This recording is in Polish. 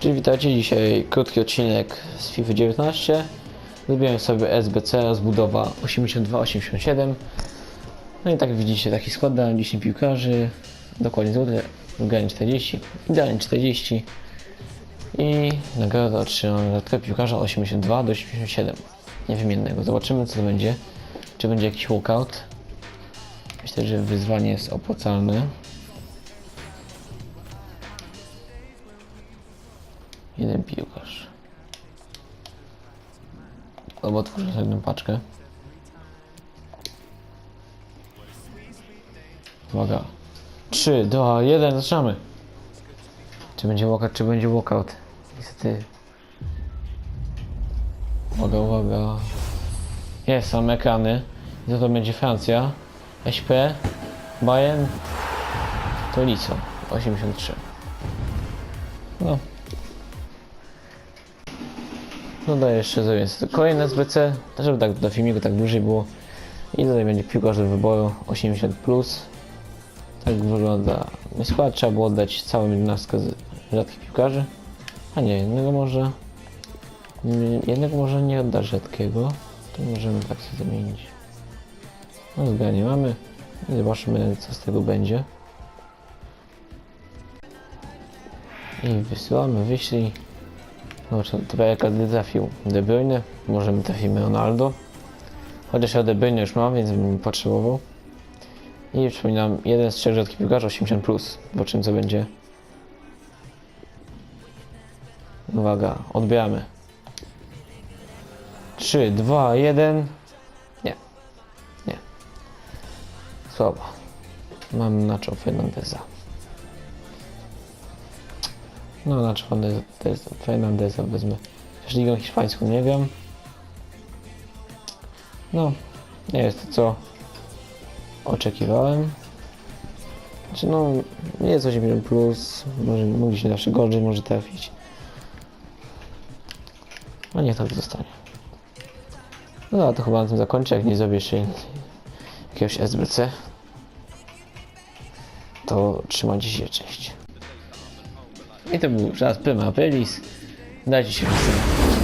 Cześć, witajcie. Dzisiaj krótki odcinek z FIFA 19. Zrobiłem sobie SBC, rozbudowa 82-87. No i tak widzicie, taki skład dałem 10 piłkarzy. Dokładnie złote, wygranie 40, idealnie 40. I nagrodę otrzymam dodatkowe piłkarza 82 do 87. Niewymiennego. Zobaczymy co to będzie. Czy będzie jakiś walkout. Myślę, że wyzwanie jest opłacalne. Jeden piłkarz. Albo otworzę sobie jedną paczkę. Uwaga. 3, 2, 1, zaczynamy. Czy będzie walkout, czy będzie walkout? Niestety. Uwaga, uwaga. Jest, same ekrany. I za to będzie Francja. SP. Bayern. To Lico. 83. No, no daję jeszcze zrobię sobie kolejne SBC, żeby tak do filmiku tak dłużej było. I tutaj będzie piłkarz do wyboru 80+. Plus. Tak wygląda skład. Trzeba było oddać całą jedenastkę z rzadkich piłkarzy. A nie, jednego może... Jednego może nie odda rzadkiego. To możemy tak sobie zamienić. No zgranie mamy. I zobaczymy co z tego będzie. I wysyłamy, wyślij. No, tutaj każdy trafił De Bruyne, możemy trafimy Ronaldo. Chociaż ja De Bruyne już mam, więc bym nie potrzebował. I przypominam, jeden z trzech rzadkich piłkarzy 80+. Plus. Zobaczymy co będzie. Uwaga, odbieramy. 3, 2, 1. Nie. Nie. Słabo. Mam Nacho Fernandeza. No, na Fernandeza, Fernandeza wezmę. Też ligą hiszpańską nie wiem. No, nie jest to co oczekiwałem. Znaczy no, nie jest 8 plus, może mogliśmy zawsze gorzej może trafić. No niech tak zostanie. No dobra, to chyba na tym zakończę, jak nie zrobię jeszcze jakiegoś SBC. To trzymajcie się, cześć. I to był czas Prima Aprilis. Dajcie się wysyłać.